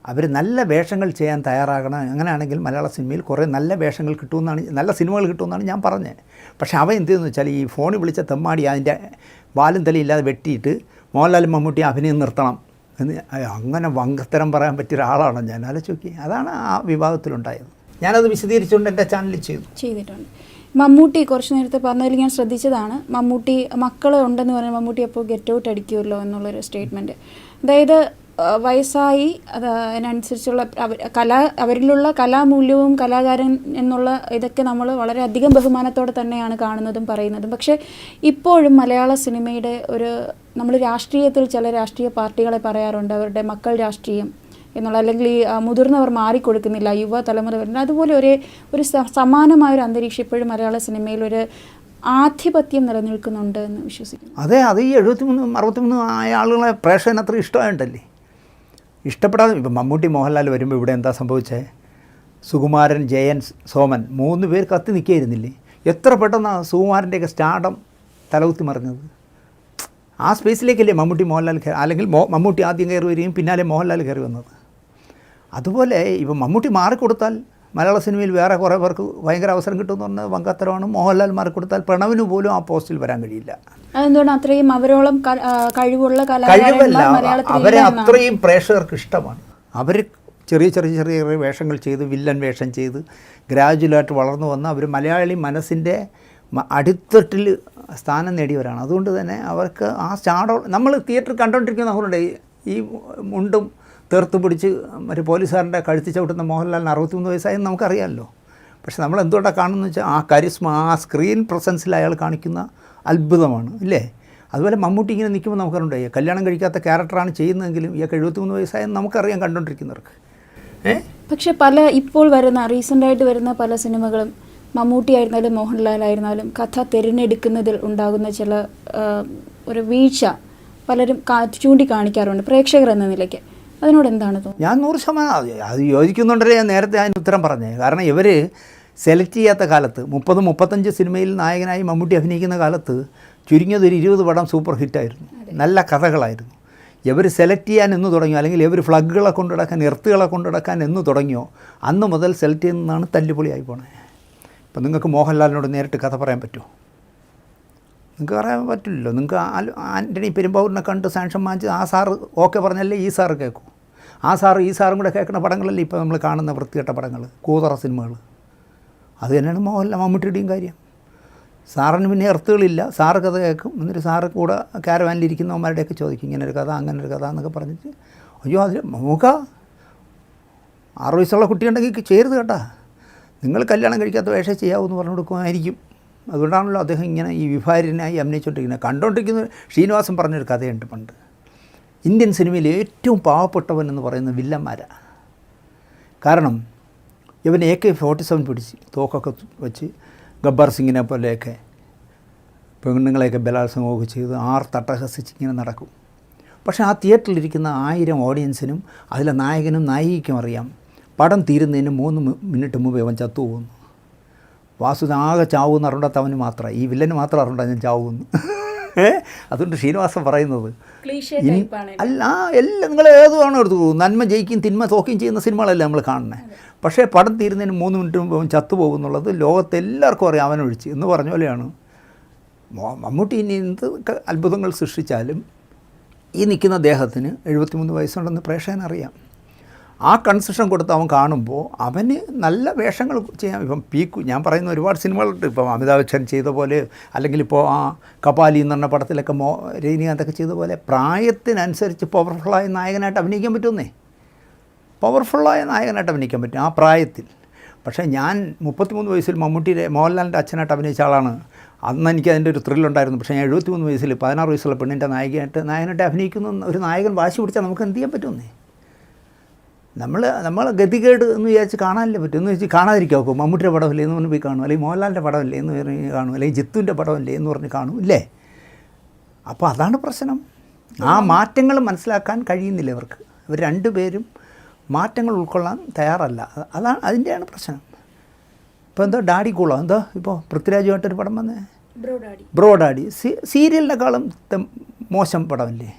അവർ നല്ല വേഷങ്ങൾ ചെയ്യാൻ തയ്യാറാകണം. അങ്ങനെയാണെങ്കിൽ മലയാള സിനിമയിൽ കുറേ നല്ല വേഷങ്ങൾ കിട്ടുമെന്നാണ് നല്ല സിനിമകൾ കിട്ടുമെന്നാണ് ഞാൻ പറഞ്ഞത്. പക്ഷേ അവ എന്തെന്ന് വെച്ചാൽ ഈ ഫോണിൽ വിളിച്ച തെമ്മാടി അതിന്റെ വാലും തലയില്ലാതെ വെട്ടിയിട്ട് മോഹൻലാൽ മമ്മൂട്ടി അഭിനയം നിർത്തണം. എന്ന് അങ്ങനെ വങ്കത്തരം പറയാൻ പറ്റിയ ഒരാളാണ് ഞാൻ? ആലോചിക്കുക അതാണ് ആ വിഭാഗത്തിലുണ്ടായത് ഞാനത് വിശദീകരിച്ചുകൊണ്ട് എന്റെ ചാനലിൽ ചെയ്തു. ചെയ്തിട്ടുണ്ട്. മമ്മൂട്ടി കുറച്ച് നേരത്തെ പറഞ്ഞതിൽ ഞാൻ ശ്രദ്ധിച്ചതാണ്. മമ്മൂട്ടി മക്കൾ ഉണ്ടെന്ന് പറഞ്ഞാൽ മമ്മൂട്ടി അപ്പോൾ ഗെറ്റ് ഔട്ട് അടിക്കുമല്ലോ എന്നുള്ളൊരു സ്റ്റേറ്റ്മെന്റ് അതായത് വയസ്സായി അത് അതിനനുസരിച്ചുള്ള കലാ അവരിലുള്ള കലാമൂല്യവും കലാകാരൻ എന്നുള്ള ഇതൊക്കെ നമ്മൾ വളരെയധികം ബഹുമാനത്തോടെ തന്നെയാണ് കാണുന്നതും പറയുന്നതും. പക്ഷേ ഇപ്പോഴും മലയാള സിനിമയുടെ ഒരു നമ്മൾ രാഷ്ട്രീയത്തിൽ ചില രാഷ്ട്രീയ പാർട്ടികളെ പറയാറുണ്ട് അവരുടെ മക്കൾ രാഷ്ട്രീയം എന്നുള്ള അല്ലെങ്കിൽ മുതിർന്നവർ മാറിക്കൊടുക്കുന്നില്ല യുവ തലമുറ വരുന്നത് അതുപോലെ ഒരേ ഒരു സമാനമായ ഒരു അന്തരീക്ഷം ഇപ്പോഴും മലയാള സിനിമയിൽ ഒരു ആധിപത്യം നിലനിൽക്കുന്നുണ്ട് എന്ന് വിശ്വസിക്കുന്നു. അതെ അത് ഈ എഴുപത്തിമൂന്ന് അറുപത്തിമൂന്ന് ആയ ആളുകളെ പ്രേക്ഷകന് അത്ര ഇഷ്ടമായിട്ടല്ലേ ഇഷ്ടപ്പെടാതെ ഇപ്പം മമ്മൂട്ടി മോഹൻലാൽ വരുമ്പോൾ ഇവിടെ എന്താ സംഭവിച്ചേ? സുകുമാരൻ ജയൻ സോമൻ മൂന്ന് പേർ കത്തി നിൽക്കുകയായിരുന്നില്ലേ? എത്ര പെട്ടെന്നാണ് സുകുമാരന്റെയൊക്കെ സ്റ്റാർഡം തലകുത്തി മറിഞ്ഞത്? ആ സ്പേസിലേക്കല്ലേ മമ്മൂട്ടി മോഹൻലാൽ കയറി അല്ലെങ്കിൽ മോ മമ്മൂട്ടി ആദ്യം കയറി വരികയും പിന്നാലെ മോഹൻലാൽ കയറി വന്നത്. അതുപോലെ ഇപ്പം മമ്മൂട്ടി മാറിക്കൊടുത്താൽ മലയാള സിനിമയിൽ വേറെ കുറേ പേർക്ക് ഭയങ്കര അവസരം കിട്ടുമെന്ന് പറഞ്ഞാൽ വങ്കത്തരമാണ് മോഹൻലാൽ മാറിക്കൊടുത്താൽ പ്രണവിന് പോലും ആ പോസ്റ്റിൽ വരാൻ കഴിയില്ല. അതെന്തുകൊണ്ട് അത്രയും അവരോളം കഴിവുള്ള കഴിവല്ല അവരെ. അത്രയും പ്രേക്ഷകർക്ക് ഇഷ്ടമാണ്. അവർ ചെറിയ ചെറിയ ചെറിയ ചെറിയ വേഷങ്ങൾ ചെയ്ത് വില്ലൻ വേഷം ചെയ്ത് ഗ്രാജുവലായിട്ട് വളർന്നു വന്ന് അവർ മലയാളി മനസ്സിന്റെ അടിത്തട്ടിൽ സ്ഥാനം നേടിയവരാണ്. അതുകൊണ്ട് തന്നെ അവർക്ക് ആ സ്റ്റാർഡ് നമ്മൾ തിയേറ്റർ കണ്ടുകൊണ്ടിരിക്കുന്ന അവരുടെ ഈ മുണ്ടും തീർത്ത് പിടിച്ച് മറ്റേ പോലീസുകാരന്റെ കഴുത്തി ചവിട്ടുന്ന മോഹൻലാലിന് അറുപത്തിമൂന്ന് വയസ്സായെന്ന് നമുക്കറിയാമല്ലോ. പക്ഷെ നമ്മൾ എന്തുകൊണ്ടാണ് കാണുന്നത് വെച്ചാൽ ആ കരിസ്മ ആ സ്ക്രീൻ പ്രസൻസിൽ അയാൾ കാണിക്കുന്ന അത്ഭുതമാണ് ഇല്ലേ? അതുപോലെ മമ്മൂട്ടി ഇങ്ങനെ നിൽക്കുമ്പോൾ നമുക്കറിയണ്ടേ കല്യാണം കഴിക്കാത്ത ക്യാരക്ടറാണ് ചെയ്യുന്നതെങ്കിലും ഇയാൾക്ക് എഴുപത്തിമൂന്ന് വയസ്സായെന്ന് നമുക്കറിയാം കണ്ടുകൊണ്ടിരിക്കുന്നവർക്ക്. പക്ഷെ പല ഇപ്പോൾ വരുന്ന റീസെന്റായിട്ട് വരുന്ന പല സിനിമകളും മമ്മൂട്ടി ആയിരുന്നാലും മോഹൻലാൽ ആയിരുന്നാലും കഥ തിരഞ്ഞെടുക്കുന്നതിൽ ഉണ്ടാകുന്ന ചില ഒരു വീഴ്ച പലരും ചൂണ്ടിക്കാണിക്കാറുണ്ട് പ്രേക്ഷകർ എന്ന നിലയ്ക്ക്. അതിനോട് എന്താണ് തോന്നുന്നത്? ഞാൻ നൂറ് ശതമാനം അത് യോജിക്കുന്നുണ്ടല്ലേ ഞാൻ നേരത്തെ അതിന് ഉത്തരം പറഞ്ഞേ. കാരണം ഇവർ സെലക്ട് ചെയ്യാത്ത കാലത്ത് മുപ്പത് മുപ്പത്തഞ്ച് സിനിമയിൽ നായകനായി മമ്മൂട്ടി അഭിനയിക്കുന്ന കാലത്ത് ചുരുങ്ങിയത് ഒരു ഇരുപത് പടം സൂപ്പർ ഹിറ്റായിരുന്നു നല്ല കഥകളായിരുന്നു. ഇവർ സെലക്ട് ചെയ്യാൻ എന്ന് തുടങ്ങിയോ അല്ലെങ്കിൽ ഇവർ ഫ്ലഗുകളെ കൊണ്ടുനടക്കാൻ എർത്തുകളെ കൊണ്ടുനടക്കാൻ എന്ന് തുടങ്ങിയോ അന്ന് മുതൽ സെലക്ട് ചെയ്യുന്നതാണ് തല്ലുപൊളിയായി പോണേ. ഇപ്പം നിങ്ങൾക്ക് മോഹൻലാലിനോട് നേരിട്ട് കഥ പറയാൻ പറ്റുമോ? നിങ്ങൾക്ക് പറയാൻ പറ്റില്ലല്ലോ. നിങ്ങൾക്ക് ആന്റണി പെരുമ്പാവൂരിനെ കണ്ട് സാങ്ഷൻ വാങ്ങിച്ച് ആ സാറ് ഓക്കെ പറഞ്ഞല്ലേ ഈ സാറ് കേൾക്കൂ ആ സാറ് ഈ സാറും കൂടെ കേൾക്കുന്ന പടങ്ങളല്ലേ ഇപ്പോൾ നമ്മൾ കാണുന്ന വൃത്തികെട്ട പടങ്ങൾ കൂതറ സിനിമകൾ. അത് തന്നെയാണ് മോഹൻലാൽ മമ്മൂട്ടിയുടെയും കാര്യം. സാറിന് പിന്നെ എർത്തുകളില്ല. സാറ് കഥ കേൾക്കും. എന്നിട്ട് സാറ് കൂടെ കാരവാനിലിരിക്കുന്നവന്മാരുടെയൊക്കെ ചോദിക്കും ഇങ്ങനെ ഒരു കഥ അങ്ങനെ ഒരു കഥ എന്നൊക്കെ പറഞ്ഞിട്ട് അയ്യോ അതിൽ നോക്ക ആറ് വയസ്സുള്ള കുട്ടിയുണ്ടെങ്കിൽ ചെയ്യരുത് കേട്ടാ. നിങ്ങൾ കല്യാണം കഴിക്കാത്ത വേഷം ചെയ്യാവൂ എന്ന് പറഞ്ഞു കൊടുക്കുമായിരിക്കും അതുകൊണ്ടാണല്ലോ അദ്ദേഹം ഇങ്ങനെ ഈ വിഭാര്യനായി അഭിനയിച്ചുകൊണ്ടിരിക്കുന്നത്. കണ്ടുകൊണ്ടിരിക്കുന്ന ശ്രീനിവാസൻ പറഞ്ഞൊരു കഥയുണ്ട് പണ്ട്. ഇന്ത്യൻ സിനിമയിൽ ഏറ്റവും പാവപ്പെട്ടവൻ എന്ന് പറയുന്ന വില്ലന്മാരാണ് കാരണം ഇവൻ എ കെ ഫോർട്ടി സെവൻ പിടിച്ച് തോക്കൊക്കെ വെച്ച് ഗബ്ബർ സിംഗിനെ പോലെയൊക്കെ പെണ്ണുങ്ങളെയൊക്കെ ബലാത്സംഗമൊക്കെ ചെയ്ത് ആർ തട്ടഹസിച്ച് ഇങ്ങനെ നടക്കും. പക്ഷേ ആ തിയേറ്ററിലിരിക്കുന്ന ആയിരം ഓഡിയൻസിനും അതിലെ നായകനും നായികയ്ക്കും അറിയാം. പടം തീരുന്നതിന് മൂന്ന് മിനിറ്റ് മുമ്പ് അവൻ ചത്തുപോകുന്നു. വാസുദ ആകെ ചാവുമെന്ന് അറിയാത്ത അവന് മാത്രമേ ഈ വില്ലന് മാത്രം അറിയണ്ട ഞാൻ ചാവുമെന്ന് അതുകൊണ്ട് ശ്രീനിവാസൻ പറയുന്നത് അല്ല എല്ലാം നിങ്ങൾ ഏതുവാണോ എടുത്തു നന്മ ജയിക്കും തിന്മ തോക്കുകയും ചെയ്യുന്ന സിനിമകളല്ല നമ്മൾ കാണുന്നത് പക്ഷേ പടം തീരുന്നതിന് മൂന്ന് മിനിറ്റ് മുമ്പ് അവൻ ചത്തുപോകുന്നുള്ളത് ലോകത്തെല്ലാവർക്കും അറിയാം അവനൊഴിച്ച്. എന്ന് പറഞ്ഞ പോലെയാണ്. മമ്മൂട്ടി ഇനി എന്ത് അത്ഭുതങ്ങൾ സൃഷ്ടിച്ചാലും ഈ നിൽക്കുന്ന ദേഹത്തിന് എഴുപത്തിമൂന്ന് വയസ്സുണ്ടെന്ന് പ്രേക്ഷകനറിയാം. ആ കൺസെഷൻ കൊടുത്ത് അവൻ കാണുമ്പോൾ അവന് നല്ല വേഷങ്ങൾ ചെയ്യാം ഇപ്പം പീക്കു ഞാൻ പറയുന്ന ഒരുപാട് സിനിമകളുണ്ട്. ഇപ്പം അമിതാഭ് ബച്ചൻ ചെയ്ത പോലെ അല്ലെങ്കിൽ ഇപ്പോൾ ആ കപാലി എന്ന് പറഞ്ഞ പടത്തിലൊക്കെ മോ രജനീകാന്തൊക്കെ ചെയ്ത പോലെ പ്രായത്തിനനുസരിച്ച് പവർഫുള്ളായ നായകനായിട്ട് അഭിനയിക്കാൻ പറ്റുമെന്നേ? പവർഫുള്ളായ നായകനായിട്ട് അഭിനയിക്കാൻ പറ്റും ആ പ്രായത്തിൽ. പക്ഷേ ഞാൻ മുപ്പത്തിമൂന്ന് വയസ്സിൽ മമ്മൂട്ടിയുടെ മോഹൻലാലിന്റെ അച്ഛനായിട്ട് അഭിനയിച്ച ആളാണ്. അന്ന് എനിക്ക് അതിന്റെ ഒരു ത്രില്ലുണ്ടായിരുന്നു പക്ഷേ ഞാൻ എഴുപത്തിമൂന്ന് വയസ്സിൽ പതിനാറ് വയസ്സുള്ള പെണ്ണിന്റെ നായികയായിട്ട് നായകനായിട്ട് അഭിനയിക്കുന്ന ഒരു നായകൻ വാശി പിടിച്ചാൽ നമുക്ക് എന്ത് ചെയ്യാൻ പറ്റുമെന്നേ? നമ്മൾ നമ്മൾ ഗതികേട് എന്ന് വിചാരിച്ച് കാണാനല്ലേ പറ്റും. എന്ന് വെച്ച് കാണാതിരിക്കാൻ നോക്കും മമ്മൂട്ടിയുടെ പടമല്ലേ എന്ന് പറഞ്ഞ് പോയി കാണും. അല്ലെങ്കിൽ മോഹൻലാലിന്റെ പടമല്ലേ എന്ന് പറഞ്ഞ് കാണും. അല്ലെങ്കിൽ ജിത്തുവിന്റെ പടമല്ലേ എന്ന് പറഞ്ഞ് കാണും ഇല്ലേ? അപ്പോൾ അതാണ് പ്രശ്നം. ആ മാറ്റങ്ങൾ മനസ്സിലാക്കാൻ കഴിയുന്നില്ല ഇവർക്ക്. ഇവർ രണ്ടുപേരും മാറ്റങ്ങൾ ഉൾക്കൊള്ളാൻ തയ്യാറല്ല. അതാണ് അതിന്റെയാണ് പ്രശ്നം. ഇപ്പോൾ എന്തോ ഡാഡി കൂളോ? എന്തോ ഇപ്പോൾ പൃഥ്വിരാജുമായിട്ടൊരു പടം വന്നേ? Bro daddy. സീരിയലിനേക്കാളും മോശം പടമല്ലേ?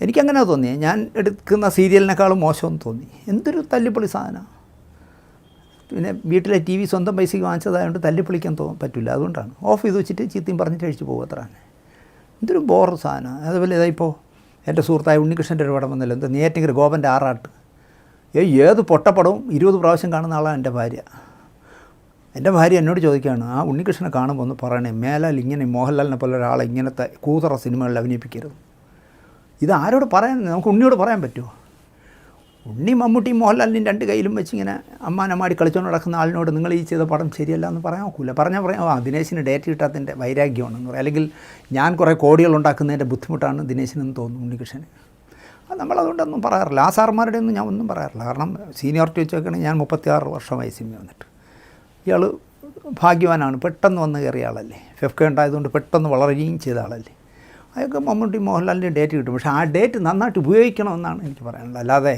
എനിക്കങ്ങനെ തോന്നി ഞാൻ എടുക്കുന്ന സീരിയലിനേക്കാളും മോശമെന്ന് തോന്നി. എന്തൊരു തല്ലിപ്പൊളി സാധനമാണ് പിന്നെ വീട്ടിലെ ടി വി സ്വന്തം പൈസയ്ക്ക് വാങ്ങിച്ചതായതുകൊണ്ട് തല്ലിപ്പൊളിക്കാൻ തോ പറ്റില്ല. അതുകൊണ്ടാണ്. ഓഫ് ചെയ്ത് വെച്ചിട്ട് ചീത്തയും പറഞ്ഞിട്ട് കഴിച്ചു പോകും അത്ര എന്തൊരു ബോർ സാധനമാണ് അതുപോലെ ഇതായിപ്പോൾ എന്റെ സുഹൃത്തായ ഉണ്ണികൃഷ്ണന്റെ ഒരു പടം വന്നല്ലോ. എന്താ നെയ്യാറ്റിങ്കര ഗോപന്റെ ആറാട്ട്. ഏത് പൊട്ടപ്പടവും ഇരുപത് പ്രാവശ്യം കാണുന്ന ആളാണ് എന്റെ ഭാര്യ. എന്റെ ഭാര്യ എന്നോട് ചോദിക്കുകയാണ് ആ ഉണ്ണികൃഷ്ണനെ കാണുമ്പോൾ ഒന്ന് പറയണേ. മേലാൽ ഇങ്ങനെ മോഹൻലാലിനെ പോലെ ഒരാളെ ഇങ്ങനത്തെ കൂതറ സിനിമകളിൽ അഭിനയിപ്പിക്കരുത്. ഇത് ആരോട് പറയാൻ നമുക്ക് ഉണ്ണിയോട് പറയാൻ പറ്റുമോ? ഉണ്ണി മമ്മൂട്ടിയും മോഹൻലാലിനും രണ്ട് കയ്യിലും വെച്ച് ഇങ്ങനെ അമ്മാനമാടി കളിച്ചുകൊണ്ട് നടക്കുന്ന ആളിനോട് നിങ്ങൾ ഈ ചെയ്ത പടം ശരിയല്ല എന്ന് പറയാൻ ഒക്കില്ല പറഞ്ഞാൽ പറയാം ആ ദിനേശിന് ഡേറ്റ് കിട്ടാത്തതിന്റെ വൈരാഗ്യമാണെന്ന് പറയാം. അല്ലെങ്കിൽ ഞാൻ കുറേ കോടികൾ ഉണ്ടാക്കുന്നതിന്റെ ബുദ്ധിമുട്ടാണ് ദിനേശിനെന്ന് തോന്നുന്നു ഉണ്ണികൃഷ്ണന്. അത് നമ്മളതുകൊണ്ടൊന്നും പറയാറില്ല. ആ സാർമാരുടെ ഒന്നും ഞാൻ ഒന്നും പറയാറില്ല. കാരണം സീനിയോറിറ്റി വെച്ച് നോക്കുകയാണെങ്കിൽ ഞാൻ മുപ്പത്തിയാറ് വർഷം വയസ്സിൽ വന്നിട്ട്. ഇയാൾ ഭാഗ്യവാനാണ്. പെട്ടെന്ന് വന്ന് കയറിയ ആളല്ലേ. ഫെഫ്ക ഉണ്ടായതുകൊണ്ട് പെട്ടെന്ന് വളരുകയും ചെയ്ത ആളല്ലേ. അതൊക്കെ മമ്മൂട്ടി മോഹൻലാലിന്റെ ഡേറ്റ് കിട്ടും. പക്ഷേ ആ ഡേറ്റ് നന്നായിട്ട് ഉപയോഗിക്കണമെന്നാണ് എനിക്ക് പറയാനുള്ളത്. അല്ലാതെ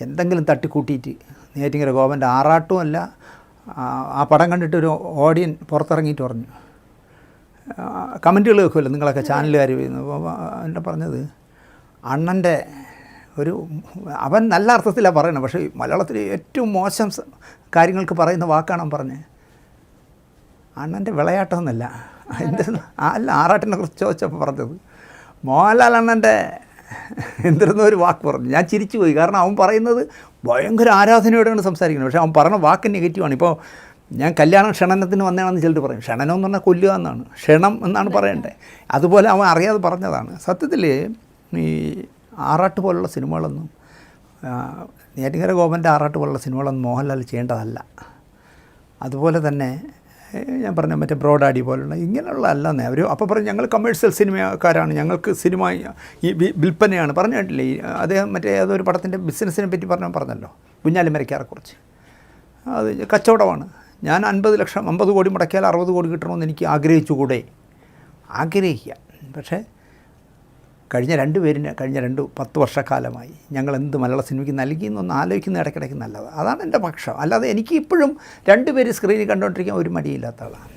എന്തെങ്കിലും തട്ടിക്കൂട്ടിയിട്ട് നേറ്റിങ്ങര ഗോപന്റെ ആറാട്ടും അല്ല ആ, ആ പടം കണ്ടിട്ട് ഒരു ഓഡിയൻ പുറത്തിറങ്ങിയിട്ട് പറഞ്ഞു. കമന്റുകൾ വെക്കുമല്ലോ നിങ്ങളൊക്കെ ചാനലുകാർ എന്റെ പറഞ്ഞത്? അണ്ണന്റെ ഒരു അവൻ നല്ല അർത്ഥത്തിലാണ് പറയുന്നത്. പക്ഷേ മലയാളത്തിൽ ഏറ്റവും മോശം കാര്യങ്ങൾക്ക് പറയുന്ന വാക്കാണ് അവൻ പറഞ്ഞത്. അണ്ണന്റെ വിളയാട്ടമെന്നല്ല എന്താ അല്ല ആറാട്ടിനെ കുറിച്ച് ചോദിച്ചപ്പോൾ പറഞ്ഞത്. മോഹൻലാൽ അണ്ണന്റെ എന്തിരുന്ന ഒരു വാക്ക് പറഞ്ഞു. ഞാൻ ചിരിച്ചു പോയി. കാരണം അവൻ പറയുന്നത് ഭയങ്കര ആരാധനയോടെയാണ് സംസാരിക്കുന്നത്. പക്ഷേ അവൻ പറഞ്ഞ വാക്ക് നെഗറ്റീവാണ് ഇപ്പോൾ ഞാൻ കല്യാണം ക്ഷണനത്തിന് വന്നതാണെന്ന് ചിലർ പറയും. ക്ഷണനം എന്ന് പറഞ്ഞാൽ കൊല്ലുക എന്നാണ്. ക്ഷണം എന്നാണ് പറയേണ്ടത് അതുപോലെ അവൻ അറിയാതെ പറഞ്ഞതാണ്. സത്യത്തിൽ ഈ ആറാട്ട് പോലുള്ള സിനിമകളൊന്നും നേറ്റിങ്ങര ഗോപന്റെ ആറാട്ട് പോലുള്ള സിനിമകളൊന്നും മോഹൻലാൽ ചെയ്യേണ്ടതല്ല. അതുപോലെ തന്നെ ഞാൻ പറഞ്ഞ മറ്റേ ബ്രോഡാഡി പോലുള്ള ഇങ്ങനെയുള്ള അല്ലെന്നേ അവർ അപ്പോൾ പറഞ്ഞു ഞങ്ങൾ കമേഴ്ഷ്യൽ സിനിമക്കാരാണ് ഞങ്ങൾക്ക് സിനിമ ഈ വിൽപ്പനയാണ്. പറഞ്ഞു കേട്ടില്ലേ? അദ്ദേഹം മറ്റേ ഏതൊരു പടത്തിന്റെ ബിസിനസ്സിനെ പറ്റി പറഞ്ഞ? പറഞ്ഞല്ലോ. കുഞ്ഞാലിമരക്കാരെക്കുറിച്ച് അത് കച്ചവടമാണ്. ഞാൻ അൻപത് ലക്ഷം അമ്പത് കോടി മുടക്കിയാൽ അറുപത് കോടി കിട്ടണമെന്ന് എനിക്ക് ആഗ്രഹിച്ചുകൂടെ? ആഗ്രഹിക്കുക പക്ഷേ കഴിഞ്ഞ രണ്ട് പേരിന് കഴിഞ്ഞ രണ്ട് പത്ത് വർഷക്കാലമായി ഞങ്ങൾ എന്ത് മലയാള സിനിമയ്ക്ക് നൽകി എന്നൊന്ന് ആലോചിക്കുന്ന ഇടയ്ക്കിടയ്ക്ക് നല്ലത് അതാണ് എന്റെ പക്ഷം. അല്ലാതെ എനിക്ക് ഇപ്പോഴും രണ്ട് പേര് സ്ക്രീനിൽ കണ്ടുകൊണ്ടിരിക്കാൻ ഒരു മടിയില്ലാത്ത ആളാണ്.